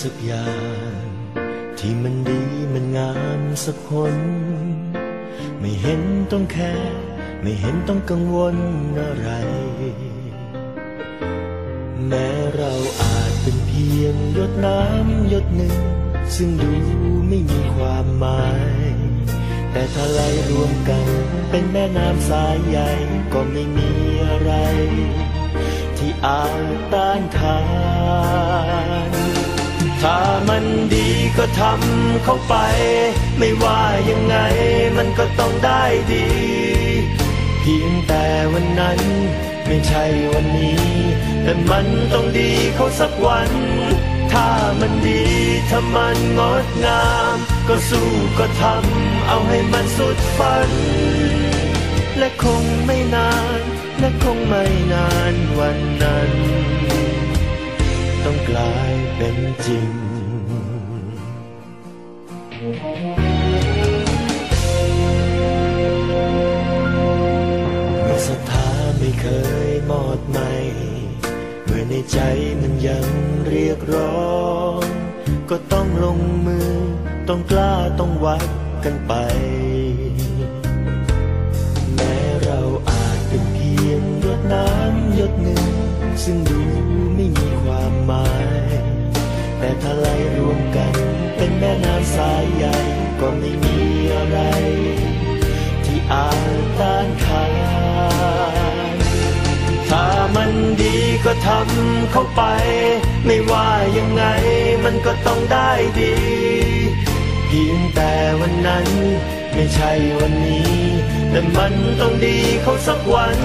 สักอย่าง ที่มันดีมันงามสักคน ไม่เห็นต้องแค่ไม่เห็นต้องกังวลอะไร แม้เราอาจเป็นเพียงหยดน้ำหยดหนึ่ง ซึ่งดูไม่มีความหมาย แต่ถ้าไหลรวมกันเป็นแม่น้ำสายใหญ่ก็ไม่มีอะไร ที่อาจต้านทาน มันดีก็ทำเข้าไป ไม่ว่ายังไงมันก็ต้องได้ดี เพียงแต่วันนั้น ไม่ใช่วันนี้ แต่มันต้องดีเขาสักวัน ถ้ามันดีถ้ามันงดงาม ก็สู้ก็ทำเอาให้มันสุดฝัน และคงไม่นาน และคงไม่นานวันนั้น ต้องกลายเป็นจริง ยหมดไหมเมื่อในใจมันยังเรียกร้อง ก็ต้องลงมือ ต้องกล้าต้องวัดกันไป แม้เราอาจเป็นเพียงหยดน้ำหยดหนึ่ง ซึ่งดูไม่มีความหมาย แต่ถ้าไหลรวมกันเป็นแม่น้ำสายใหญ่ก็ไม่มีอะไร ดีก็ทำเข้าไป ไม่ว่ายังไงมันก็ต้องได้ดี เพียงแต่วันนั้น ไม่ใช่วันนี้ แต่มันต้องดีเขาสักวัน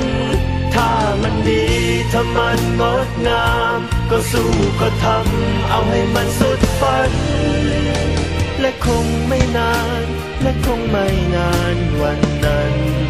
ถ้ามันดีถ้ามันงดงาม ก็สู้ก็ทำเอาให้มันสุดฝัน และคงไม่นาน และคงไม่นานวันนั้น